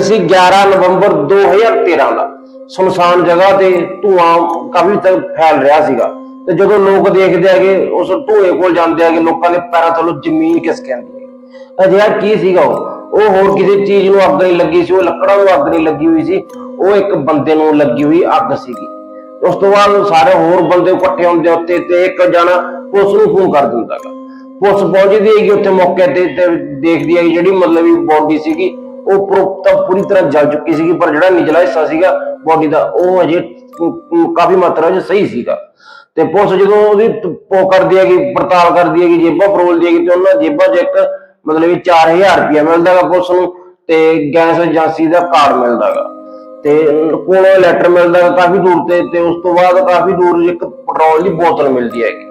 ਸੀ 11 ਨਵੰਬਰ 2013 ਦਾ ਸੁਨਸਾਨ ਜਗ੍ਹਾ ਤੇ ਧੂਆਂ ਕਾਫੀ ਤੱਕ ਫੈਲ ਰਿਹਾ ਸੀਗਾ। ਤੇ ਜਦੋਂ ਲੋਕ ਦੇਖਦੇ ਹੈਗੇ, ਉਸ ਧੂਏ ਕੋਲ ਜਾਂਦੇ ਹੈਗੇ, ਲੋਕਾਂ ਦੇ ਪੈਰਾਂ ਥੱਲੋਂ ਜ਼ਮੀਨ ਖਿਸਕ ਹੈ। ਅਜਿਹਾ ਕੀ ਸੀਗਾ ਉਹ? ਉਹ ਹੋਰ ਕਿਸੇ ਚੀਜ਼ ਨੂੰ ਅੱਗ ਨਹੀਂ ਲੱਗੀ ਸੀ, ਉਹ ਲੱਕੜਾਂ ਨੂੰ ਅੱਗ ਨਹੀਂ ਲੱਗੀ ਹੋਈ ਸੀ, ਉਹ ਇੱਕ ਬੰਦੇ ਨੂੰ ਲੱਗੀ ਹੋਈ ਅੱਗ ਸੀਗੀ। ਉਸ ਤੋਂ ਬਾਅਦ ਸਾਰੇ ਹੋਰ ਬੰਦੇ ਇਕੱਠੇ ਹੁੰਦੇ ਉੱਤੇ ਤੇ ਇੱਕ ਜਣਾ ਪੁਲਿਸ ਨੂੰ ਫੋਨ ਕਰ ਦਿੰਦਾ ਗਾ। ਪੁਲਿਸ ਪਹੁੰਚਦੀ ਹੈਗੀ ਉੱਥੇ ਮੌਕੇ ਤੇ ਤੇ ਦੇਖਦੀ ਹੈਗੀ ਜਿਹੜੀ ਮਤਲਬ ਬੋਡੀ ਸੀਗੀ ਉਹ ਤਾਂ ਪੂਰੀ ਤਰ੍ਹਾਂ ਜਲ ਚੁੱਕੀ ਸੀਗੀ, ਪਰ ਜਿਹੜਾ ਨਿਚਲਾ ਹਿੱਸਾ ਸੀਗਾ ਬੋਡੀ ਦਾ, ਉਹ ਅਜੇ ਕਾਫੀ ਮਾਤਰਾ 'ਚ ਸਹੀ ਸੀਗਾ। ਤੇ ਪੁਲਿਸ ਜਦੋਂ ਉਹਦੀ ਤ- ਕਰਦੀ ਹੈਗੀ, ਪੜਤਾਲ ਕਰਦੀ ਹੈਗੀ, ਜੇਬਾਂ ਫਰੋਲਦੀ ਹੈਗੀ, ਤੇ ਉਹਨਾਂ ਜੇਬਾਂ 'ਚ ਇੱਕ, ਮਤਲਬ 4000 ਰੁਪਇਆ ਮਿਲਦਾ ਗਾ ਪੁਲਿਸ ਨੂੰ, ਤੇ ਗੈਸ ਏਜੰਸੀ ਦਾ ਕਾਰਡ ਮਿਲਦਾ ਗਾ। ਤੇ ਕੋਲੋਂ ਲੈਟਰ ਮਿਲਦਾ ਗਾ ਕਾਫੀ ਦੂਰ ਤੇ ਤੇ ਉਸ ਤੋਂ ਬਾਅਦ ਕਾਫੀ ਦੂਰ ਇੱਕ ਪੈਟਰੋਲ ਦੀ ਬੋਤਲ ਮਿਲਦੀ ਹੈਗੀ।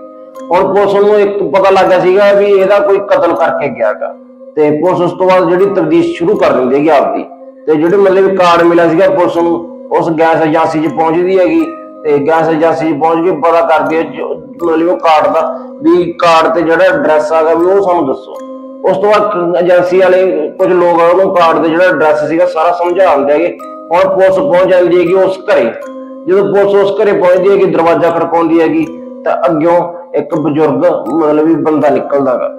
ਹੁਣ ਪੁਲਿਸ ਨੂੰ ਇੱਕ ਪਤਾ ਲੱਗ ਗਿਆ ਸੀਗਾ ਵੀ ਇਹਦਾ ਕੋਈ ਕਤਲ ਕਰਕੇ ਗਿਆਗਾ ਤੇ ਪੁਲਿਸ ਉਸ ਤੋਂ ਬਾਅਦ ਜਿਹੜੀ ਤਬਦੀਸ਼ ਸ਼ੁਰੂ ਕਰ ਦਿੰਦੀ ਹੈਗੀ ਆਪਦੀ। ਤੇ ਜਿਹੜੇ ਮਤਲਬ ਕਾਰਡ ਮਿਲਿਆ ਸੀਗਾ ਪੁਲਿਸ ਨੂੰ, ਉਸ ਗੈਸ ਏਜੰਸੀ 'ਚ ਪਹੁੰਚਦੀ ਹੈਗੀ। ਤੇ ਗੈਸ ਏਜੰਸੀ 'ਚ ਪਹੁੰਚ ਕੇ ਪਤਾ ਕਰਦੀ ਹੈ ਮਤਲਬ ਉਹ ਕਾਰਡ ਦਾ, ਵੀ ਕਾਰਡ ਤੇ ਜਿਹੜਾ ਐਡਰੈਸ ਆਗਾ ਵੀ ਉਹ ਸਾਨੂੰ ਦੱਸੋ। ਉਸ ਤੋਂ ਬਾਅਦ ਏਜੰਸੀ ਵਾਲੇ, ਕੁਝ ਲੋਕ ਉਹਨੂੰ ਕਾਰਡ ਦੇ ਜਿਹੜਾ ਐਡਰੈਸ ਸੀਗਾ ਸਾਰਾ ਸਮਝਾਉਂਦੇ ਹੈਗੇ। ਹੁਣ ਪੁਲਿਸ ਪਹੁੰਚ ਜਾਂਦੀ ਹੈਗੀ ਉਸ ਘਰੇ। ਜਦੋਂ ਪੁਲਿਸ ਉਸ ਘਰੇ ਪਹੁੰਚਦੀ ਹੈਗੀ, ਦਰਵਾਜ਼ਾ ਖੜਕਾਉਂਦੀ ਹੈਗੀ, ਤਾਂ ਅੱਗਿਓਂ ਇੱਕ ਬਜ਼ੁਰਗ ਮਤਲਬ ਵੀ ਬੰਦਾ ਨਿਕਲਦਾਗਾ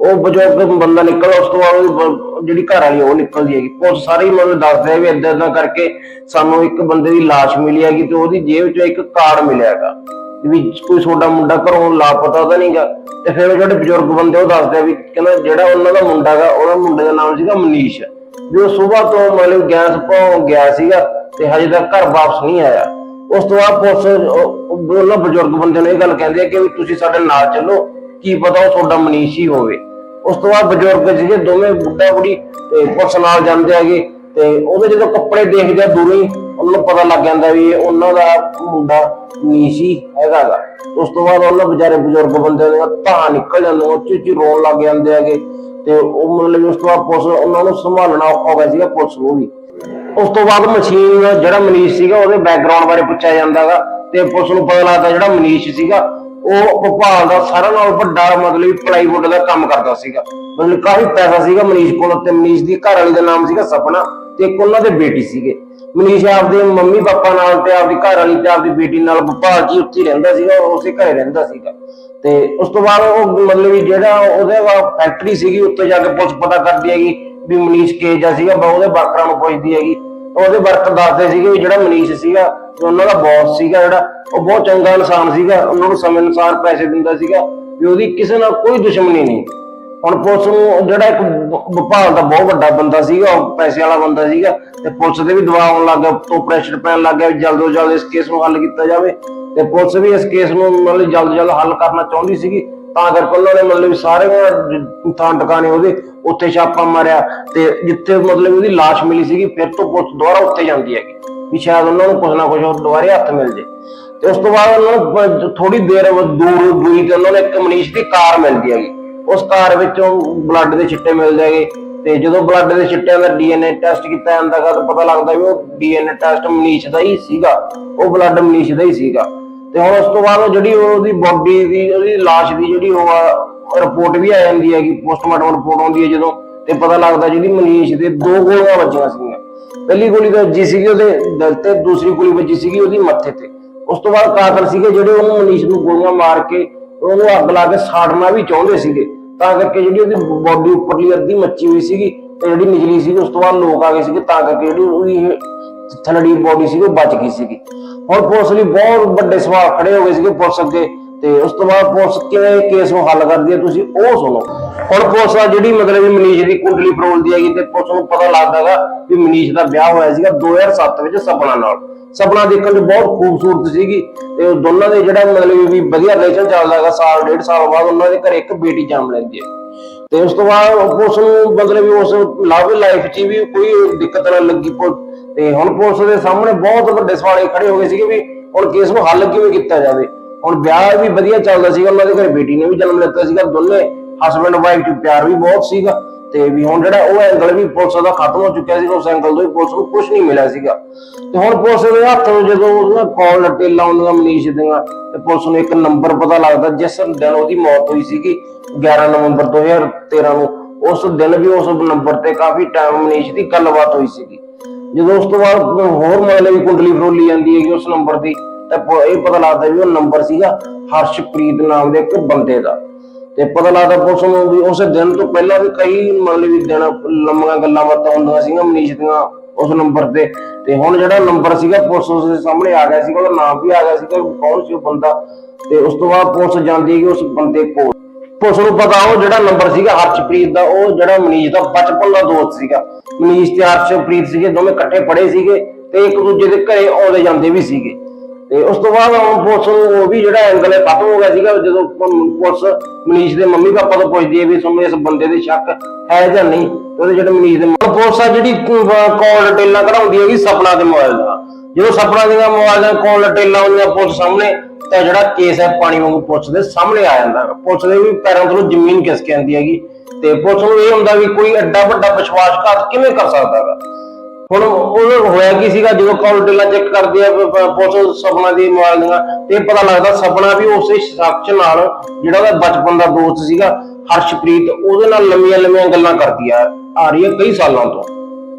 ਉਹ ਬਜ਼ੁਰਗ ਬੰਦਾ ਨਿਕਲ ਉਸ ਤੋਂ ਬਾਅਦ ਉਹਦੀ ਜਿਹੜੀ ਘਰ ਵਾਲੀ ਉਹ ਨਿਕਲਦੀ ਹੈਗੀ। ਪੁਲਿਸ ਸਾਰੇ ਮਤਲਬ ਦੱਸਦੇ ਆ ਵੀ ਏਦਾਂ ਏਦਾਂ ਕਰਕੇ ਸਾਨੂੰ ਇੱਕ ਬੰਦੇ ਦੀ ਲਾਸ਼ ਮਿਲੀ ਹੈਗੀ ਤੇ ਉਹਦੀ ਜੇਬ 'ਚੋਂ ਇੱਕ ਕਾਰਡ ਮਿਲਿਆ ਹੈਗਾ। ਵੀ ਕੋਈ ਤੁਹਾਡਾ ਮੁੰਡਾ ਘਰੋਂ ਲਾਪਤਾ ਤਾਂ ਨਹੀਂਗਾ ਤੇ ਫਿਰ ਜਿਹੜੇ ਬਜ਼ੁਰਗ ਬੰਦੇ ਉਹ ਦੱਸਦੇ ਵੀ ਕਹਿੰਦਾ ਜਿਹੜਾ ਉਹਨਾਂ ਦਾ ਮੁੰਡਾ ਗਾ ਉਹਦਾ ਮੁੰਡੇ ਦਾ ਨਾਮ ਸੀਗਾ ਮਨੀਸ਼। ਵੀ ਉਹ ਸਵੇਰ ਤੋਂ ਮਤਲਬ ਗੈਸ ਪਾਉਣ ਗਿਆ ਸੀਗਾ ਤੇ ਹਜੇ ਤੱਕ ਘਰ ਵਾਪਸ ਨਹੀਂ ਆਇਆ। ਉਸ ਤੋਂ ਬਾਅਦ ਪੁਲਿਸ ਉਹਨਾਂ ਬਜ਼ੁਰਗ ਬੰਦੇ ਨੂੰ ਇਹ ਗੱਲ ਕਹਿੰਦੇ ਆ ਕਿ ਵੀ ਤੁਸੀਂ ਸਾਡੇ ਨਾਲ ਚੱਲੋ, ਕੀ ਪਤਾ ਉਹ ਤੁਹਾਡਾ ਮਨੀਸ਼ ਹੀ ਹੋਵੇ। ਉਸ ਤੋਂ ਬਾਅਦ ਬਜ਼ੁਰਗ ਸੀਗੇ ਦੋਵੇਂ ਬੁੱਢਾ ਬੁੜੀ ਤੇ ਪੁਲਿਸ ਨਾਲ ਜਾਂਦੇ ਹੈਗੇ ਤੇ ਉਹਦੇ ਜਦੋਂ ਕੱਪੜੇ ਦੇਖਦੇ ਆ ਦੂਰੋਂ ਹੀ, ਉਹਨਾਂ ਨੂੰ ਪਤਾ ਲੱਗ ਜਾਂਦਾ ਵੀ ਉਹਨਾਂ ਦਾ ਮੁੰਡਾ ਮਨੀਸ਼ ਹੀ ਹੈਗਾ ਉਸ ਤੋਂ ਬਾਅਦ ਉਹਨਾਂ ਵਿਚਾਰੇ ਬਜ਼ੁਰਗ ਬੰਦੇ ਨੇ ਤਾਂ ਨਿਕਲ ਜਾਂਦੇ ਉਹ ਉੱਚੀ ਰੋਣ ਲੱਗ ਜਾਂਦੇ ਹੈਗੇ ਤੇ ਉਹ ਮਤਲਬ ਉਸ ਤੋਂ ਬਾਅਦ ਪੁਲਿਸ ਉਹਨਾਂ ਨੂੰ ਸੰਭਾਲਣਾ ਔਖਾ ਹੋ ਗਿਆ ਸੀਗਾ ਪੁਲਿਸ ਨੂੰ ਵੀ। ਉਸ ਤੋਂ ਬਾਅਦ ਮਸ਼ੀਨ ਜਿਹੜਾ ਮਨੀਸ਼ ਸੀਗਾ, ਉਹਦੇ ਬੈਕਗ੍ਰਾਉਂਡ ਬਾਰੇ ਪੁੱਛਿਆ ਜਾਂਦਾਗਾ ਤੇ ਪੁਲਿਸ ਨੂੰ ਪਤਾ ਲੱਗਦਾ ਜਿਹੜਾ ਮਨੀਸ਼ ਸੀਗਾ ਉਹ ਭੋਪਾਲ ਦਾ ਸਾਰਾ ਨਾਲ ਵੱਡਾ ਮਤਲਬ ਪਲਾਈਵੁੱਡ ਦਾ ਕੰਮ ਕਰਦਾ ਸੀਗਾ। ਮਤਲਬ ਕਾਫੀ ਪੈਸਾ ਸੀਗਾ ਮਨੀਸ਼ ਕੋਲ ਤੇ ਮਨੀਸ਼ ਦੀ ਘਰ ਵਾਲੀ ਦਾ ਨਾਮ ਸੀਗਾ ਸਪਨਾ ਤੇ ਇੱਕ ਉਹਨਾਂ ਦੇ ਬੇਟੀ ਸੀਗੇ। ਮਨੀਸ਼ ਆਪਦੇ ਮੰਮੀ ਪਾਪਾ ਨਾਲ ਤੇ ਆਪਦੀ ਘਰ ਵਾਲੀ ਤੇ ਆਪਦੀ ਬੇਟੀ ਨਾਲ ਭੋਪਾਲ ਜੀ ਉੱਥੇ ਰਹਿੰਦਾ ਸੀਗਾ ਉਸੇ ਘਰੇ ਰਹਿੰਦਾ ਸੀਗਾ। ਤੇ ਉਸ ਤੋਂ ਬਾਅਦ ਉਹ ਮਤਲਬ ਜਿਹੜਾ ਉਹਦੇ ਫੈਕਟਰੀ ਸੀਗੀ ਉੱਤੇ ਜਾ ਕੇ ਪੁਲਿਸ ਪਤਾ ਕਰਦੀ ਹੈਗੀ ਵੀ ਮਨੀਸ਼ ਕੇਜਾ ਸੀਗਾ ਬਾ ਉਹਦੇ ਵਰਕਰਾਂ ਨੂੰ ਪੁੱਛਦੀ ਹੈਗੀ। ਉਹਦੇ ਵਰਕਰ ਦੱਸਦੇ ਸੀਗੇ ਵੀ ਜਿਹੜਾ ਮਨੀਸ਼ ਸੀਗਾ ਤੇ ਉਹਨਾਂ ਦਾ ਬੌਸ ਸੀਗਾ ਜਿਹੜਾ, ਉਹ ਬਹੁਤ ਚੰਗਾ ਇਨਸਾਨ ਸੀਗਾ, ਉਹਨਾਂ ਨੂੰ ਸਮੇਂ ਅਨੁਸਾਰ ਪੈਸੇ ਦਿੰਦਾ ਸੀਗਾ ਵੀ ਉਹਦੀ ਕਿਸੇ ਨਾਲ ਕੋਈ ਦੁਸ਼ਮਣੀ ਨਹੀਂ। ਹੁਣ ਪੁਲਿਸ ਨੂੰ ਜਿਹੜਾ ਇੱਕ ਵ- ਦਾ ਬਹੁਤ ਵੱਡਾ ਬੰਦਾ ਸੀਗਾ, ਉਹ ਪੈਸੇ ਵਾਲਾ ਬੰਦਾ ਸੀਗਾ ਤੇ ਪੁਲਿਸ ਦੇ ਵੀ ਦਬਾਅ ਆਉਣ ਲੱਗ ਤੋਂ ਪ੍ਰੈਸ਼ਰ ਪੈਣ ਲੱਗ ਗਿਆ ਵੀ ਜਲਦ ਤੋਂ ਜਲਦ ਇਸ ਕੇਸ ਨੂੰ ਹੱਲ ਕੀਤਾ ਜਾਵੇ ਤੇ ਪੁਲਿਸ ਵੀ ਇਸ ਕੇਸ ਨੂੰ ਮਤਲਬ ਜਲਦ ਜਲਦ ਹੱਲ ਕਰਨਾ ਚਾਹੁੰਦੀ ਸੀਗੀ, ਤਾਂ ਕਰਕੇ ਉਹਨਾਂ ਨੇ ਮਤਲਬ ਸਾਰੇ ਥਾਂ ਟਿਕਾਣੇ ਉਹਦੇ, ਉੱਥੇ ਛਾਪਾ ਮਾਰਿਆ ਤੇ ਜਿੱਥੇ ਮਤਲਬ ਉਹਦੀ ਲਾਸ਼ ਮਿਲੀ ਸੀਗੀ, ਫਿਰ ਤੋਂ ਪੁਲਿਸ ਦੁਬਾਰਾ ਉੱਥੇ ਜਾਂਦੀ ਹੈਗੀ। ਵੀ ਸ਼ਾਇਦ ਉਹਨਾਂ ਨੂੰ ਕੁਝ ਨਾ ਕੁਝ ਹੋਰ ਦੁਬਾਰੇ ਹੱਥ ਮਿਲ ਜੇ। ਤੇ ਉਸ ਤੋਂ ਬਾਅਦ ਉਹਨਾਂ ਨੂੰ ਥੋੜੀ ਦੇਰ ਦੂਰ ਦੂਰੀ ਤੇ ਉਹਨਾਂ ਨੂੰ ਇੱਕ ਮਨੀਸ਼ ਦੀ ਕਾਰ ਮਿਲਦੀ ਹੈਗੀ। ਉਸ ਕਾਰ ਵਿੱਚੋਂ ਬਲੱਡ ਦੇ ਛਿੱਟੇ ਮਿਲਦੇ ਹੈਗੇ ਤੇ ਜਦੋਂ ਬਲੱਡ ਦੇ ਛਿੱਟਿਆਂ ਦਾ ਡੀਐਨਏ ਟੈਸਟ ਕੀਤਾ ਜਾਂਦਾ ਗਾ ਤਾਂ ਪਤਾ ਲੱਗਦਾ ਵੀ ਉਹ ਡੀਐਨਏ ਟੈਸਟ ਮਨੀਸ਼ ਦਾ ਹੀ ਸੀਗਾ। ਉਹ ਬਲੱਡ ਮਨੀਸ਼ ਦਾ ਹੀ ਸੀਗਾ। ਤੇ ਹੁਣ ਉਸ ਤੋਂ ਬਾਅਦ ਉਹ ਜਿਹੜੀ ਉਹਦੀ ਬੋਡੀ ਦੀ, ਉਹਦੀ ਲਾਸ਼ ਦੀ ਜਿਹੜੀ ਉਹ ਰਿਪੋਰਟ ਵੀ ਆ ਜਾਂਦੀ ਹੈਗੀ ਪੋਸਟਮਾਰਟਮ ਰਿਪੋਰਟ ਆਉਂਦੀ ਹੈ ਜਦੋਂ। ਤੇ ਪਤਾ ਲੱਗਦਾ ਜਿਹੜੀ ਮਨੀਸ਼ ਦੇ ਦੋ ਗੋਲੀਆਂ ਵੱਜੀਆਂ ਸੀਗੀਆਂ। ਪਹਿਲੀ ਗੋਲੀ ਤਾਂ ਵੱਜੀ ਸੀਗੀ ਉਹਦੇ ਦਿਲ ਤੇ, ਦੂਸਰੀ ਗੋਲੀ ਵੱਜੀ ਸੀਗੀ ਉਹਦੀ ਮੱਥੇ ਤੇ। ਉਸ ਤੋਂ ਬਾਅਦ ਕਾਤਲ ਸੀਗੇ ਜਿਹੜੇ ਉਹਨੂੰ ਮਨੀਸ਼ ਨੂੰ ਗੋਲੀਆਂ ਮਾਰ ਕੇ ਉਹਨੂੰ ਅੱਗ ਲਾ ਕੇ ਸਾੜਨਾ ਵੀ ਚਾਹੁੰਦੇ ਸੀਗੇ। ਤਾਂ ਕਰਕੇ ਜਿਹੜੀ ਉਹਦੀ ਬੋਡੀ ਉੱਪਰਲੀ ਅੱਧੀ ਮੱਚੀ ਹੋਈ ਸੀਗੀ, ਤੇ ਜਿਹੜੀ ਨਿਚਲੀ ਸੀਗੀ, ਉਸ ਤੋਂ ਬਾਅਦ ਲੋਕ ਆ ਗਏ ਸੀਗੇ, ਤਾਂ ਕਰਕੇ ਜਿਹੜੀ ਉਹਦੀ ਇਹ ਥਲੜੀ ਬੋਡੀ ਸੀਗੀ, ਉਹ ਬਚ ਗਈ ਸੀਗੀ। ਹੁਣ ਪੁਲਿਸ ਲਈ ਬਹੁਤ ਵੱਡੇ ਸਵਾਲ ਖੜੇ ਹੋ ਗਏ ਸੀਗੇ ਪੁਲਿਸ ਅੱਗੇ, ਤੇ ਉਸ ਤੋਂ ਬਾਅਦ ਪੁਲਿਸ ਕਿਵੇਂ ਕੇਸ ਨੂੰ ਹੱਲ ਕਰਦੀ ਹੈ ਤੁਸੀਂ ਉਹ ਸੁਣੋ। ਹੁਣ ਪੁਲਿਸ ਆ ਜਿਹੜੀ ਮਤਲਬ ਵੀ ਮਨੀਸ਼ ਦੀ ਕੁੰਡਲੀ ਫਰੋਲਦੀ ਹੈਗੀ ਤੇ ਪੁਲਿਸ ਨੂੰ ਪਤਾ ਲੱਗਦਾਗਾ ਵੀ ਮਨੀਸ਼ ਦਾ ਵਿਆਹ ਹੋਇਆ ਸੀਗਾ 2007 ਵਿੱਚ ਸਪਨਾ ਨਾਲ। ਸਪਨਾ ਦੇਖਣ 'ਚ ਬਹੁਤ ਖੂਬਸੂਰਤ ਸੀਗੀ ਤੇ ਉਹ ਦੋਨਾਂ ਦੇ ਜਿਹੜਾ ਮਤਲਬ ਵੀ ਵਧੀਆ ਰਿਲੇਸ਼ਨ ਚੱਲਦਾ ਸਾਲ, ਡੇਢ ਸਾਲ ਬਾਅਦ ਉਹਨਾਂ ਦੇ ਘਰੇ ਇੱਕ ਬੇਟੀ ਜੰਮ ਲੈਂਦੀ ਹੈ। ਤੇ ਉਸ ਤੋਂ ਬਾਅਦ ਪੁਲਿਸ ਨੂੰ ਮਤਲਬ ਵੀ ਉਸ ਲਵ ਲਾਈਫ 'ਚ ਵੀ ਕੋਈ ਦਿੱਕਤ ਨਾ ਲੱਗੀ ਤੇ ਹੁਣ ਪੁਲਿਸ ਦੇ ਸਾਹਮਣੇ ਬਹੁਤ ਵੱਡੇ ਸਵਾਲ ਖੜੇ ਹੋ ਗਏ ਸੀਗੇ ਵੀ ਹੁਣ ਕੇਸ ਨੂੰ ਹੱਲ ਕਿਵੇਂ ਕੀਤਾ ਜਾਵੇ? ਹੁਣ ਵਿਆਹ ਵੀ ਵਧੀਆ ਚੱਲਦਾ ਸੀਗਾ, ਉਹਨਾਂ ਦੇ ਘਰੇ ਬੇਟੀ ਨੇ ਵੀ ਜਨਮ ਲਿੱਤਾ ਸੀਗਾ, ਦੋਨੇ ਹਸਬੰਡ ਵਾਈਫ 'ਚ ਪਿਆਰ ਵੀ ਬਹੁਤ ਸੀਗਾ ਤੇ ਵੀ ਹੁਣ ਜਿਹੜਾ ਉਹ ਐਂਗਲ ਵੀ ਪੁਲਿਸ ਦਾ ਖਤਮ ਹੋ ਚੁੱਕਿਆ ਸੀ ਉਸ ਐਂਗਲ ਤੋਂ ਵੀ ਪੁਲਿਸ ਨੂੰ ਕੁਝ ਨਹੀਂ ਮਿਲਿਆ ਸੀਗਾ। ਤੇ ਹੁਣ ਪੁਲਿਸ ਦੇ ਹੱਥ ਨੂੰ ਜਦੋਂ ਉਹਨਾਂ ਕਾਲ ਟੇਲਾਂ ਆਉਂਦੀਆਂ, ਮਨੀਸ਼ ਦੀਆਂ, ਤੇ ਪੁਲਿਸ ਨੂੰ ਇੱਕ ਨੰਬਰ ਪਤਾ ਲੱਗਦਾ, ਜਿਸ ਦਿਨ ਉਹਦੀ ਮੌਤ ਹੋਈ ਸੀਗੀ 11 ਨਵੰਬਰ 2013 ਨੂੰ, ਉਸ ਦਿਨ ਵੀ ਉਸ ਨੰਬਰ ਤੇ ਕਾਫੀ ਟਾਈਮ ਮਨੀਸ਼ ਦੀ ਗੱਲਬਾਤ ਹੋਈ ਸੀਗੀ। ਜਦੋਂ ਉਸ ਤੋਂ ਬਾਅਦ ਹੋਰ ਮਤਲਬ ਵੀ ਕੁੰਡਲੀ ਫਰੋਲੀ ਜਾਂਦੀ ਹੈਗੀ ਉਸ ਨੰਬਰ ਦੀ, ਤਾਂ ਇਹ ਪਤਾ ਲੱਗਦਾ ਵੀ ਉਹ ਨੰਬਰ ਸੀਗਾ ਹਰਸ਼ਪ੍ਰੀਤ ਨਾਮ ਦੇ ਇੱਕ ਬੰਦੇ ਦਾ। ਤੇ ਪਤਾ ਲੱਗਦਾ ਪੁਲਿਸ ਨੂੰ ਵੀ ਉਸੇ ਦਿਨ ਤੋਂ ਪਹਿਲਾਂ ਵੀ ਕਈ ਮਤਲਬ ਵੀ ਦਿਨ ਲੰਮੀਆਂ ਗੱਲਾਂ ਬਾਤਾਂ ਹੁੰਦੀਆਂ ਸੀਗੀਆਂ, ਮਨੀਸ਼ ਦੀਆਂ ਉਸ ਨੰਬਰ ਤੇ। ਤੇ ਹੁਣ ਜਿਹੜਾ ਨੰਬਰ ਸੀਗਾ, ਪੁਲਿਸ ਉਸ ਦੇ ਸਾਹਮਣੇ ਆ ਗਿਆ ਸੀਗਾ, ਉਹਦਾ ਨਾਮ ਵੀ ਆ ਗਿਆ ਸੀਗਾ ਕੌਣ ਸੀ ਉਹ ਬੰਦਾ। ਤੇ ਉਸ ਤੋਂ ਬਾਅਦ ਪੁਲਿਸ ਜਾਂਦੀ ਹੈਗੀ ਉਸ ਬੰਦੇ ਕੋਲ। ਪੁਲਿਸ ਨੂੰ ਪਤਾ ਉਹ ਜਿਹੜਾ ਨੰਬਰ ਸੀਗਾ ਹਰਸ਼ਪ੍ਰੀਤ ਦਾ, ਉਹ ਜਿਹੜਾ ਮਨੀਸ਼ ਦਾ ਬਚਪਨ ਦਾ ਦੋਸਤ ਸੀਗਾ। ਮਨੀਸ਼ ਤੇ ਹਰਸ਼ਪ੍ਰੀਤ ਸੀਗੇ, ਦੋਵੇਂ ਇਕੱਠੇ ਪੜ੍ਹੇ ਸੀਗੇ ਤੇ ਇੱਕ ਦੂਜੇ ਦੇ ਘਰੇ ਆਉਂਦੇ ਜਾਂਦੇ ਵੀ ਸੀਗੇ। ਤੇ ਉਸ ਤੋਂ ਬਾਅਦ ਹੁਣ ਪੁਲਿਸ ਨੂੰ ਉਹ ਵੀ ਜਿਹੜਾ ਐਂਗਲ ਹੈ ਖਤਮ ਹੋ ਗਿਆ ਸੀਗਾ, ਜਦੋਂ ਪ- ਪੁਲਿਸ ਮਨੀਸ਼ ਦੇ ਮੰਮੀ ਪਾਪਾ ਤੋਂ ਪੁੱਛਦੀ ਹੈ ਵੀ ਤੁਹਾਨੂੰ ਇਸ ਬੰਦੇ ਦੇ ਸ਼ੱਕ ਹੈ ਜਾਂ ਨਹੀਂ, ਤੇ ਉਹਦੇ ਜਿਹੜੇ ਮਨੀਸ਼ ਦੇ ਹੁਣ ਪੁਲਿਸ ਆ ਜਿਹੜੀ ਕਾਲ ਡਿਟੇਲਾਂ ਕਢਾਉਂਦੀ ਹੈਗੀ ਸਪਨਾ ਦੇ ਮੋਬਾਈਲ ਦਾ ਜਦੋਂ ਸਪਨਾ ਦੀਆਂ ਮੋਬਾਈਲ ਦਾ ਕਾਲ ਡਿਟੇਲਾਂ ਆਉਂਦੀਆਂ ਪੁਲਿਸ ਸਾਹਮਣੇ, ਤਾਂ ਜਿਹੜਾ ਕੇਸ ਹੈ ਪਾਣੀ ਵਾਂਗੂ ਪੁਲਿਸ ਦੇ ਸਾਹਮਣੇ ਆ ਜਾਂਦਾ ਹੈ। ਪੁਲਿਸ ਦੇ ਵੀ ਪੈਰਾਂ ਤੋਂ ਜ਼ਮੀਨ ਖਿਸਕ ਜਾਂਦੀ ਹੈਗੀ, ਤੇ ਪੁਲਿਸ ਨੂੰ ਇਹ ਹੁੰਦਾ ਵੀ ਕੋਈ ਐਡਾ ਵੱਡਾ ਵਿਸ਼ਵਾਸਘਾਤ ਕਿਵੇਂ ਕਰ ਸਕਦਾ ਹੈਗਾ ਹੁਣ ਉਹ ਹੋਇਆ ਕੀ ਸੀਗਾ? ਜਦੋਂ ਕਾਲ ਚੈੱਕ ਕਰਦੇ ਆ ਪੁਲਿਸ ਸਪਨਾ ਦੀ ਮੋਬਾਈਲ ਤੇ ਪਤਾ ਲੱਗਦਾ ਸਪਨਾ ਵੀ ਉਸੇ ਸ਼ਖਸ ਨਾਲ, ਜਿਹੜਾ ਉਹਦਾ ਬਚਪਨ ਦਾ ਦੋਸਤ ਸੀਗਾ, ਹਰਸ਼ਪ੍ਰੀਤ, ਉਹਦੇ ਨਾਲ ਲੰਮੀਆਂ ਲੰਮੀਆਂ ਗੱਲਾਂ ਕਰਦੀ ਆ ਆ ਰਹੀ ਹੈ ਕਈ ਸਾਲਾਂ ਤੋਂ।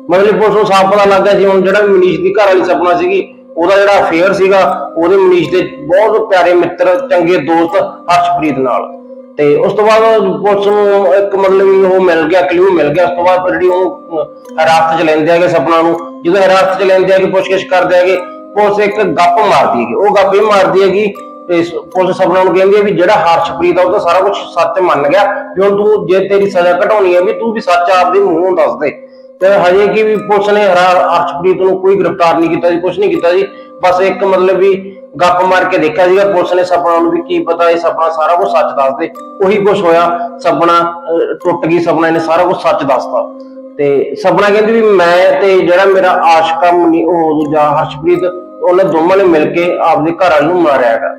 ਮਤਲਬ ਪੁਲਿਸ ਨੂੰ ਸਾਫ਼ ਪਤਾ ਲੱਗ ਗਿਆ ਸੀ ਹੁਣ ਜਿਹੜਾ ਮਨੀਸ਼ ਦੀ ਘਰ ਵਾਲੀ ਸਪਨਾ ਸੀਗੀ, ਉਹਦਾ ਜਿਹੜਾ ਅਫੇਅਰ ਸੀਗਾ, ਉਹਦੇ ਮਨੀਸ਼ ਦੇ ਬਹੁਤ ਪਿਆਰੇ ਮਿੱਤਰ, ਚੰਗੇ ਦੋਸਤ ਹਰਸ਼ਪ੍ਰੀਤ ਨਾਲ। ਤੇ ਉਸ ਤੋਂ ਬਾਅਦ ਪੁਲਿਸ ਨੂੰ ਇੱਕ ਮਤਲਬ ਵੀ ਉਹ ਮਿਲ ਗਿਆ ਕਲੂ ਮਿਲ ਗਿਆ, ਉਸ ਤੋਂ ਬਾਅਦ ਜਿਹੜੀ ਉਹ ਹਿਰਾਸਤ ਚ ਲੈਂਦੇ ਹੈਗੇ ਸਪਨਾ ਨੂੰ। ਜਦੋਂ ਹਿਰਾਸਤ ਚ ਲੈਂਦੇ ਹੈਗੇ, ਪੁੱਛਗਿੱਛ ਕਰਦੇ ਹੈਗੇ, ਪੁਲਿਸ ਇੱਕ ਗੱਪ ਮਾਰਦੀ ਹੈਗੀ। ਉਹ ਗੱਪ ਇਹ ਮਾਰਦੀ ਹੈਗੀ ਤੇ ਪੁਲਿਸ ਸਪਨਾ ਨੂੰ ਕਹਿੰਦੀ ਹੈ ਵੀ ਜਿਹੜਾ ਹਰਸ਼ਪ੍ਰੀਤ ਆ, ਉਹ ਤਾਂ ਸਾਰਾ ਕੁਝ ਸੱਚ ਮੰਨ ਗਿਆ। ਵੀ ਹੁਣ ਤੂੰ, ਜੇ ਤੇਰੀ ਸਜ਼ਾ ਘਟਾਉਣੀ ਹੈ ਵੀ ਤੂੰ ਵੀ ਸੱਚ ਆਪਦੇ ਮੂੰਹੋਂ ਦੱਸ ਦੇ। ਤੇ ਹਜੇ ਕਿ ਵੀ ਪੁਲਿਸ ਨੇ ਹਰਸ਼ਪ੍ਰੀਤ ਨੂੰ ਕੋਈ ਗ੍ਰਿਫਤਾਰ ਨਹੀਂ ਕੀਤਾ ਜੀ ਕੁਝ ਨਹੀਂ ਕੀਤਾ ਜੀ। ਬਸ ਇੱਕ ਮਤਲਬ ਵੀ ਗੱਪ ਮਾਰ ਕੇ ਦੇਖਿਆ ਸੀਗਾ, ਪੁਲਿਸ ਨੇ ਸਪਨਾ ਨੂੰ ਵੀ ਕੀ ਪਤਾ, ਇਹ ਸਪਨਾ ਸਾਰਾ ਕੁਝ ਸੱਚ ਦੱਸ ਦੇ ਉਹੀ ਕੁਝ ਹੋਇਆ, ਸਪਨਾ ਟੁੱਟ ਗਈ, ਸਪਨਾ ਨੇ ਸਾਰਾ ਕੁਝ ਸੱਚ ਦੱਸਤਾ। ਤੇ ਸਪਨਾ ਕਹਿੰਦੀ ਵੀ ਮੈਂ ਤੇ ਜਿਹੜਾ ਮੇਰਾ ਆਸ਼ਕਾ ਮਨੀ, ਉਹ ਦੂਜਾ ਹਰਸ਼ਪ੍ਰੀਤ, ਉਹਨਾਂ ਦੋਵਾਂ ਨੇ ਮਿਲ ਕੇ ਆਪਦੇ ਘਰ ਵਾਲੇ ਨੂੰ ਮਾਰਿਆ ਹੈਗਾ।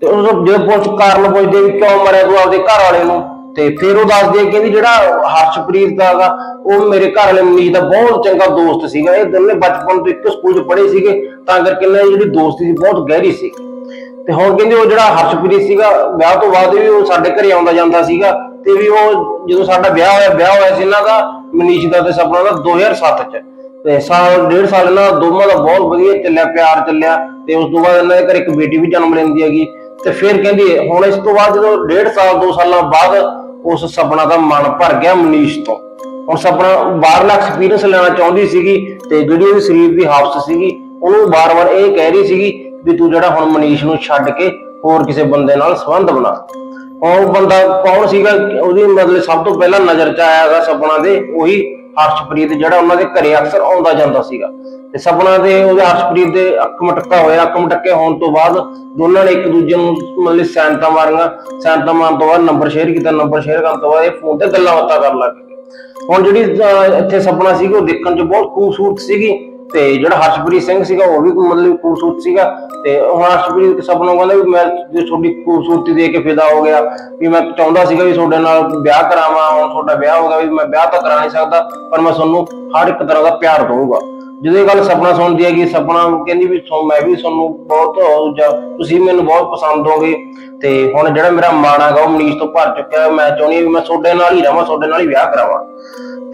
ਤੇ ਉਹ ਜਦੋਂ ਪੁਲਿਸ ਕਾਰਨ ਪੁੱਛਦੇ ਵੀ ਕਿਉਂ ਮਾਰਿਆ ਤੂੰ ਆਪਦੇ ਘਰ ਵਾਲੇ ਨੂੰ? ਤੇ ਫਿਰ ਉਹ ਦੱਸਦੇ ਆ ਕਹਿੰਦੀ ਜਿਹੜਾ ਹਰਸ਼ਪ੍ਰੀਤ ਦਾ ਗਾ, ਉਹ ਮੇਰੇ ਘਰ ਵਾਲੇ ਮਨੀਸ਼ ਦਾ ਬਹੁਤ ਚੰਗਾ ਦੋਸਤ ਸੀਗਾ। ਇਹ ਦੋਨੇ ਬਚਪਨ ਤੋਂ ਇੱਕ ਸਕੂਲ 'ਚ ਪੜ੍ਹੇ ਸੀਗੇ, ਤਾਂ ਕਰਕੇ ਇਹਨਾਂ ਦੀ ਜਿਹੜੀ ਦੋਸਤੀ ਸੀ ਬਹੁਤ ਗਹਿਰੀ ਸੀ। ਤੇ ਹੁਣ ਕਹਿੰਦੇ ਉਹ ਜਿਹੜਾ ਹਰਸ਼ਪ੍ਰੀਤ ਸੀਗਾ, ਵਿਆਹ ਤੋਂ ਬਾਅਦ ਵੀ ਉਹ ਸਾਡੇ ਘਰੇ ਆਉਂਦਾ ਜਾਂਦਾ ਸੀਗਾ ਤੇ ਵੀ ਉਹ ਜਦੋਂ ਸਾਡਾ ਵਿਆਹ ਹੋਇਆ ਵਿਆਹ ਹੋਇਆ ਸੀ ਇਹਨਾਂ ਦਾ, ਮਨੀਸ਼ ਦਾ ਤੇ ਸਪਨਾ ਦਾ 2007 ਚ। ਤੇ ਸਾਲ, ਡੇਢ ਸਾਲ ਇਹਨਾਂ ਦੋਵਾਂ ਦਾ ਬਹੁਤ ਵਧੀਆ ਚੱਲਿਆ, ਪਿਆਰ ਚੱਲਿਆ ਤੇ ਉਸ ਤੋਂ ਬਾਅਦ ਇਹਨਾਂ ਦੇ ਘਰ ਇੱਕ ਬੇਟੀ ਵੀ ਜਨਮ ਲੈਂਦੀ ਹੈਗੀ। ਤੇ ਫਿਰ ਕਹਿੰਦੀ ਹੁਣ ਇਸ ਤੋਂ ਬਾਅਦ ਜਦੋਂ ਡੇਢ ਸਾਲ, ਦੋ ਸਾਲਾਂ ਬਾਅਦ ਉਸ ਸਪਨਾ ਦਾ ਮਨ ਭਰ ਗਿਆ ਮਨੀਸ਼ ਤੋਂ। ਹੁਣ ਸਪਨਾ ਬਾਹਰਲਾ ਐਕਸਪੀਰੀਅੰਸ ਲੈਣਾ ਚਾਹੁੰਦੀ ਸੀਗੀ ਤੇ ਜਿਹੜੀ ਉਹਦੀ ਸਰੀਰ ਦੀ ਹਾਫਸ ਸੀਗੀ, ਉਹਨੂੰ ਬਾਰ-ਬਾਰ ਇਹ ਕਹਿ ਰਹੀ ਸੀਗੀ ਵੀ ਤੂੰ ਜਿਹੜਾ ਹੁਣ ਮਨੀਸ਼ ਨੂੰ ਛੱਡ ਕੇ ਹੋਰ ਕਿਸੇ ਬੰਦੇ ਨਾਲ ਸੰਬੰਧ ਬਣਾ। ਉਹ ਬੰਦਾ ਕੌਣ ਸੀਗਾ, ਉਹਦੀ ਮਤਲਬ ਸਭ ਤੋਂ ਪਹਿਲਾਂ ਨਜ਼ਰ ਚ ਆਇਆ ਆਇਆਗਾ ਸਪਨਾ ਦੇ, ਉਹੀ ਹਰਸ਼ਪ੍ਰੀਤ ਜਿਹੜਾ ਉਹਨਾਂ ਦੇ ਘਰੇ ਅਕਸਰ ਆਉਂਦਾ ਜਾਂਦਾ ਸੀਗਾ। ਤੇ ਸਪਨਾ ਦੇ ਉਹਦੇ ਹਰਸ਼ਪ੍ਰੀਤ ਦੇ ਅੱਖ ਮਟਕਾ ਹੋਇਆ, ਅੱਖ ਮਟਕੇ ਹੋਣ ਤੋਂ ਬਾਅਦ ਦੋਨਾਂ ਨੇ ਇੱਕ ਦੂਜੇ ਨੂੰ ਮਤਲਬ ਸੈਨਤਾ ਮਾਰੀਆਂ। ਸੈਨਤਾ ਮਾਰਨ ਤੋਂ ਬਾਅਦ ਨੰਬਰ ਸ਼ੇਅਰ ਕੀਤਾ ਨੰਬਰ ਸ਼ੇਅਰ ਕਰਨ ਤੋਂ ਬਾਅਦ ਇਹ ਫੋਨ ਤੇ ਗੱਲਾਂ ਬਾਤਾਂ ਕਰਨ ਲੱਗ ਗਏ। ਹੁਣ ਜਿਹੜੀ ਇੱਥੇ ਸਪਨਾ ਸੀਗੀ, ਉਹ ਦੇਖਣ 'ਚ ਬਹੁਤ ਖੂਬਸੂਰਤ ਸੀਗੀ। ਤੇ ਜਿਹੜਾ ਹਰਸ਼ਪ੍ਰੀਤ ਸਿੰਘ ਸੀਗਾ, ਉਹ ਵੀ ਮਤਲਬ ਖੂਬਸੂਰਤ ਸੀਗਾ। ਤੇ ਹੁਣ ਹਰਸ਼ਪ੍ਰੀਤ ਸਪਨਾ ਕਹਿੰਦਾ ਵੀ ਮੈਂ ਜੇ ਤੁਹਾਡੀ ਖੂਬਸੂਰਤੀ ਦੇਖ ਕੇ ਫਿਦਾ ਹੋ ਗਿਆ, ਵੀ ਮੈਂ ਚਾਹੁੰਦਾ ਸੀਗਾ ਵੀ ਤੁਹਾਡੇ ਨਾਲ ਵਿਆਹ ਕਰਾਵਾਂ, ਹੁਣ ਤੁਹਾਡਾ ਵਿਆਹ ਹੋ ਗਿਆ, ਵੀ ਮੈਂ ਵਿਆਹ ਤਾਂ ਕਰਾ ਨਹੀਂ ਸਕਦਾ, ਪਰ ਮੈਂ ਤੁਹਾਨੂੰ ਹਰ ਇੱਕ ਤਰ੍ਹਾਂ ਦਾ ਪਿਆਰ ਦਊਂਗਾ। ਜਦੋਂ ਇਹ ਗੱਲ ਸਪਨਾ ਸੁਣਦੀ ਹੈ ਕਿ ਸਪਨਾ ਕਹਿੰਦੀ ਵੀ ਮੈਂ ਵੀ ਤੁਹਾਨੂੰ ਬਹੁਤ ਤੁਸੀਂ ਮੈਨੂੰ ਬਹੁਤ ਪਸੰਦ ਹੋਗੇ ਤੇ ਹੁਣ ਜਿਹੜਾ ਮੇਰਾ ਮਨ ਹੈਗਾ, ਉਹ ਮਨੀਸ਼ ਤੋਂ ਭਰ ਚੁੱਕਿਆ ਮੈਂ ਚਾਹੁੰਦੀ ਵੀ ਮੈਂ ਤੁਹਾਡੇ ਨਾਲ ਹੀ ਰਵਾਂ ਤੁਹਾਡੇ ਨਾਲ ਹੀ ਵਿਆਹ ਕਰਾਵਾਂ।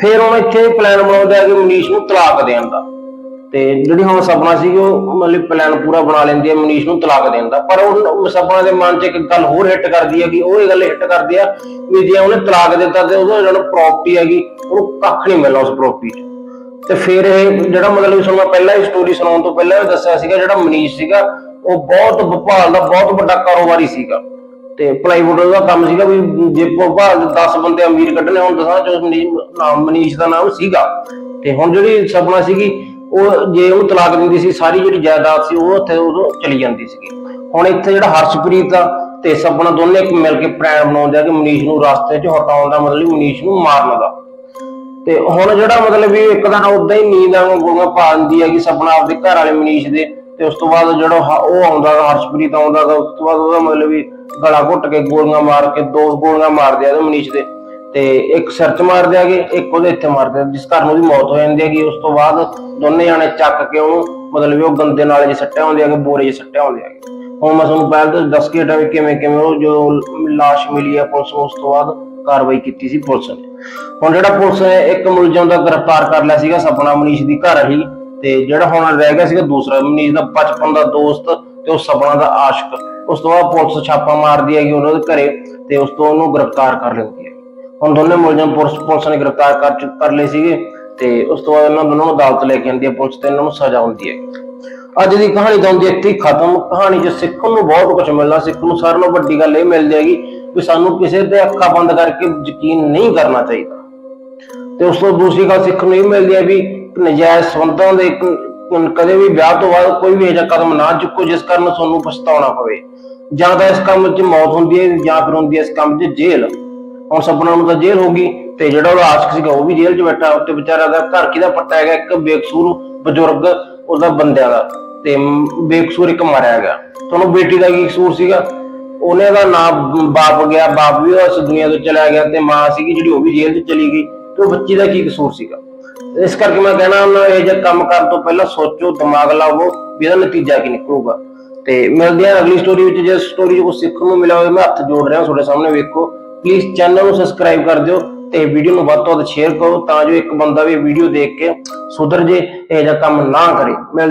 ਫਿਰ ਹੁਣ ਇੱਥੇ ਪਲਾਨ ਬਣਾਉਂਦਾ ਹੈ ਕਿ ਮਨੀਸ਼ ਨੂੰ ਤਲਾਕ ਦੇਣ ਦਾ। ਤੇ ਜਿਹੜੀ ਹੁਣ ਸਪਨਾ ਸੀ ਉਹ ਮਤਲਬ ਪਲਾਨ ਪੂਰਾ ਬਣਾ ਲੈਂਦੀ ਹੈ, ਮਨੀਸ਼ ਨੂੰ ਤਲਾਕ ਦੇਣ ਦਾ। ਪਰ ਉਹ ਸਪਨਾ ਦੇ ਮਨ 'ਚ ਇੱਕ ਗੱਲ ਹੋਰ ਹਿੱਟ ਕਰਦੀ ਹੈ ਕਿ ਉਹ ਇਹ ਗੱਲ ਹਿੱਟ ਕਰਦੀ ਆ ਵੀ ਜੇ ਉਹਨੇ ਤਲਾਕ ਦਿੱਤਾ ਤੇ ਉਹਦਾ ਜਿਹੜਾ ਪ੍ਰਾਪਰਟੀ ਹੈਗੀ, ਉਹਨੂੰ ਕੱਖ ਨਹੀਂ ਮਿਲਣਾ ਉਸ ਪ੍ਰਾਪਰਟੀ 'ਚ। ਤੇ ਫਿਰ ਇਹ ਜਿਹੜਾ ਮਤਲਬ ਤੁਹਾਨੂੰ ਮੈਂ ਪਹਿਲਾਂ ਹੀ ਸਟੋਰੀ ਸੁਣਾਉਣ ਤੋਂ ਪਹਿਲਾਂ ਦੱਸਿਆ ਸੀਗਾ, ਜਿਹੜਾ ਮਨੀਸ਼ ਸੀਗਾ, ਉਹ ਬਹੁਤ ਵਿਭਾਲ ਦਾ ਬਹੁਤ ਵੱਡਾ ਕਾਰੋਬਾਰੀ ਸੀਗਾ। ਤੇ ਪਲਾਈਵੁੱਡ ਦਾ ਕੰਮ ਸੀਗਾ ਵੀ ਜੇ ਭੋਪਾਲ ਦੇ 10 ਬੰਦੇ ਅਮੀਰ ਕੱਢਣੇ ਹੁਣ ਦਸਾਂ ਚੋਂ ਮਨੀਸ਼, ਨਾਮ ਮਨੀਸ਼ ਦਾ ਨਾਮ ਸੀਗਾ। ਤੇ ਹੁਣ ਜਿਹੜੀ ਸਪਨਾ ਸੀਗੀ ਉਹ ਜੇ ਉਹਨੂੰ ਤਲਾਕ ਦਿੰਦੀ ਸੀ, ਸਾਰੀ ਜਿਹੜੀ ਜਾਇਦਾਦ ਸੀ, ਉਹ ਉੱਥੇ ਉਦੋਂ ਚਲੀ ਜਾਂਦੀ ਸੀਗੀ। ਹੁਣ ਇੱਥੇ ਜਿਹੜਾ ਹਰਸ਼ਪ੍ਰੀਤ ਆ ਤੇ ਸਪਨਾ ਦੋਨੇ ਇੱਕ ਮਿਲ ਕੇ ਪਲਾਨ ਬਣਾਉਂਦੇ ਆ ਕਿ ਮਨੀਸ਼ ਨੂੰ ਰਸਤੇ 'ਚ ਹਟਾਉਣ ਦਾ ਮਤਲਬ ਮਨੀਸ਼ ਨੂੰ ਮਾਰਨ ਦਾ। ਤੇ ਹੁਣ ਜਿਹੜਾ ਮਤਲਬ ਵੀ ਇੱਕ ਦਿਨ ਉਦਾਂ ਹੀ ਨੀਂਦ ਆਉਂ ਗੋਗਾ ਪਾ ਦਿੰਦੀ ਹੈ ਕਿ ਸਪਨਾ ਆਪਦੇ ਘਰ ਵਾਲੇ ਮਨੀਸ਼ ਦੇ ਤੇ ਉਸ ਤੋਂ ਬਾਅਦ ਜਿਹੜਾ ਉਹ ਆਉਂਦਾ ਹਰਸ਼ਪ੍ਰੀਤ ਆਉਂਦਾ ਉਸ ਤੋਂ ਬਾਅਦ ਉਹਦਾ ਮਤਲਬ ਵੀ ਗਲਾ ਘੁੱਟ ਕੇ ਗੋਲੀਆਂ ਮਾਰ ਕੇ, ਦੋ ਗੋਲੀਆਂ ਮਾਰਦੇ ਆ ਉਹਦੇ ਮਨੀਸ਼ ਦੇ। ਤੇ ਇੱਕ ਸਿਰ 'ਚ ਮਾਰਦੇ ਆਗੇ ਇੱਕ ਉਹਦੇ ਇੱਥੇ ਮਾਰਦੇ ਆ, ਜਿਸ ਕਾਰਨ ਉਹਦੀ ਮੌਤ ਹੋ ਜਾਂਦੀ ਹੈਗੀ, ਉਸ ਤੋਂ ਬਾਅਦ ਦੋਨੇ ਜਾਣੇ ਚੱਕ ਕੇ ਉਹਨੂੰ ਮਤਲਬ ਵੀ ਉਹ ਗੰਦੇ ਨਾਲੇ 'ਚ ਸੱਟਿਆ ਹੁੰਦੇ ਆਗੇ ਬੋਰੇ 'ਚ ਸੱਟਿਆ ਹੁੰਦੇ ਆਗੇ ਹੁਣ ਮੈਂ ਤੁਹਾਨੂੰ ਪਹਿਲਾਂ ਤਾਂ ਦੱਸ ਕੇ ਹਟਾਂ ਵੀ ਕਿਵੇਂ ਕਿਵੇਂ ਉਹ ਜੋ ਲਾਸ਼ ਮਿਲੀ ਹੈ ਪੁਲਿਸ ਨੂੰ, ਉਸ ਤੋਂ ਬਾਅਦ ਕਾਰਵਾਈ ਕੀਤੀ ਸੀ ਪੁਲਿਸ ਨੇ। ਹੁਣ ਜਿਹੜਾ ਪੁਲਿਸ ਨੇ ਇੱਕ ਮੁਲਜ਼ਮ ਦਾ ਗ੍ਰਿਫਤਾਰ ਕਰ ਲਿਆ ਸੀਗਾ, ਸਪਨਾ ਮਨੀਸ਼ ਦੀ ਘਰ ਹੀ ਤੇ ਜਿਹੜਾ ਹੁਣ ਰਹਿ ਗਿਆ ਸੀਗਾ ਦੂਸਰਾ, ਮਨੀਸ਼ ਦਾ ਬਚਪਨ ਦਾ ਦੋਸਤ ਤੇ ਉਹ ਸਪਨਾ ਦਾ ਆਸ਼ਕ। ਉਸ ਤੋਂ ਬਾਅਦ ਪੁਲਿਸ ਛਾਪਾ ਮਾਰਦੀ ਹੈਗੀ ਉਹਨਾਂ ਦੇ ਘਰੇ, ਤੇ ਉਸ ਤੋਂ ਉਹਨੂੰ ਗ੍ਰਿਫਤਾਰ ਕਰ ਲੈਂਦੀ ਹੈ। ਹੁਣ ਦੋਨੇ ਮੁਲਜ਼ਮ ਪੁਲਿਸ ਪੁਲਿਸ ਨੇ ਗ੍ਰਿਫਤਾਰ ਕਰ ਚੁ- ਕਰ ਲਏ ਸੀਗੇ ਤੇ ਉਸ ਤੋਂ ਬਾਅਦ ਇਹਨਾਂ ਦੋਨਾਂ ਨੂੰ ਅਦਾਲਤ ਲੈ ਕੇ ਆਉਂਦੀ ਹੈ ਪੁਲਿਸ ਤੇ ਇਹਨਾਂ ਨੂੰ ਸਜ਼ਾ ਹੁੰਦੀ ਹੈ। ਅੱਜ ਦੀ ਕਹਾਣੀ ਤਾਂ ਹੁੰਦੀ ਹੈ ਇੱਥੇ ਹੀ ਖਤਮ। ਕਹਾਣੀ 'ਚ ਸਿੱਖਣ ਨੂੰ ਬਹੁਤ ਕੁਝ ਮਿਲਦਾ। ਸਿੱਖਣ ਨੂੰ ਸਾਰਿਆਂ ਨਾਲੋਂ ਵੱਡੀ ਗੱਲ ਇਹ ਮਿਲਦੀ ਹੈਗੀ ਵੀ ਸਾਨੂੰ ਕਿਸੇ ਤੇ ਅੱਖਾਂ ਬੰਦ ਕਰਕੇ ਯਕੀਨ ਨਹੀਂ ਕਰਨਾ ਚਾਹੀਦਾ। ਤੇ ਉਸ ਤੋਂ ਦੂਸਰੀ ਗੱਲ ਸਿੱਖਣ ਨੂੰ ਇਹ ਮਿਲਦੀ ਹੈ ਵੀ ਨਜਾਇਜ਼ ਸੰਬੰਧਾਂ ਦੇ ਕ- ਕਦੇ ਵੀ ਵਿਆਹ ਤੋਂ ਬਾਅਦ ਕੋਈ ਵੀ ਅਜਿਹਾ ਕਦਮ ਨਾ ਚੁੱਕੋ ਜਿਸ ਕਾਰਨ ਤੁਹਾਨੂੰ ਪਛਤਾਉਣਾ ਪਵੇ। ਜਾਂ ਤਾਂ ਇਸ ਕੰਮ 'ਚ ਮੌਤ ਹੁੰਦੀ ਹੈ ਜਾਂ ਫਿਰ ਹੁੰਦੀ ਹੈ ਇਸ ਕੰਮ 'ਚ ਜੇਲ੍ਹ। ਹੁਣ ਸਪਨਾ ਨੂੰ ਤਾਂ ਜੇਲ੍ਹ ਹੋ ਗਈ ਤੇ ਜਿਹੜਾ ਉਹਦਾ ਆਸ਼ਕ ਸੀਗਾ ਉਹ ਵੀ ਜੇਲ੍ਹ 'ਚ ਬੈਠਾ ਤੇ ਵਿਚਾਰਾ ਦਾ ਘਰ ਕਿਹਦਾ ਪੱਟਾ ਹੈਗਾ ਇੱਕ ਬੇਕਸੂਰ ਬਜ਼ੁਰਗ ਉਹਦਾ ਬੰਦਿਆਂ ਦਾ ਤੇ ਬੇਕਸੂਰ ਇੱਕ ਮਾਰਿਆ ਗਿਆ। ਤੁਹਾਨੂੰ ਬੇਟੀ ਦਾ ਕੀ ਕਸੂਰ ਸੀਗਾ? ਉਹਨੇ ਦਾ ਨਾਮ ਬਾਪ ਗਿਆ, ਬਾਪ ਵੀ ਉਸ ਦੁਨੀਆ ਤੋਂ ਚਲਾ ਗਿਆ ਤੇ ਮਾਂ ਸੀਗੀ ਜਿਹੜੀ ਉਹ ਵੀ ਜੇਲ੍ਹ 'ਚ ਚਲੀ ਗਈ ਤੇ ਉਹ ਬੱਚੀ ਦਾ ਕੀ ਕਸੂਰ ਸੀਗਾ? ਇਸ ਕਰਕੇ ਮੈਂ ਕਹਿਣਾ ਉਹਨਾਂ ਇਹ ਜੇ ਕੰਮ ਕਰਨ ਤੋਂ ਪਹਿਲਾਂ ਸੋਚੋ, ਦਿਮਾਗ ਲਾਵੋ ਵੀ ਇਹਦਾ ਨਤੀਜਾ ਕੀ ਨਿਕਲੂਗਾ। ਤੇ ਮਿਲਦੇ ਹਾਂ ਅਗਲੀ ਸਟੋਰੀ ਵਿੱਚ, ਜੇ ਸਟੋਰੀ 'ਚ ਕੁਝ ਸਿੱਖਣ ਨੂੰ ਮਿਲਿਆ ਹੋਵੇ, ਮੈਂ ਹੱਥ ਜੋੜ ਰਿਹਾ, ਤੁਹਾਡੇ ਸਾਹਮਣੇ ਵੇਖੋ। ਪਲੀਜ਼ ਚੈਨਲ ਨੂੰ ਸਬਸਕ੍ਰਾਈਬ ਕਰ ਦਿਓ ਤੇ ਵੀਡੀਓ ਨੂੰ ਵੱਧ ਤੋਂ ਵੱਧ ਸ਼ੇਅਰ ਕਰੋ ਤਾਂ ਜੋ ਇੱਕ ਬੰਦਾ ਵੀ ਵੀਡੀਓ ਦੇਖ ਕੇ ਸੁਧਰ ਜੇ, ਇਹ ਜਿਹਾ ਕੰਮ ਨਾ ਕਰੇ। ਮਿਲ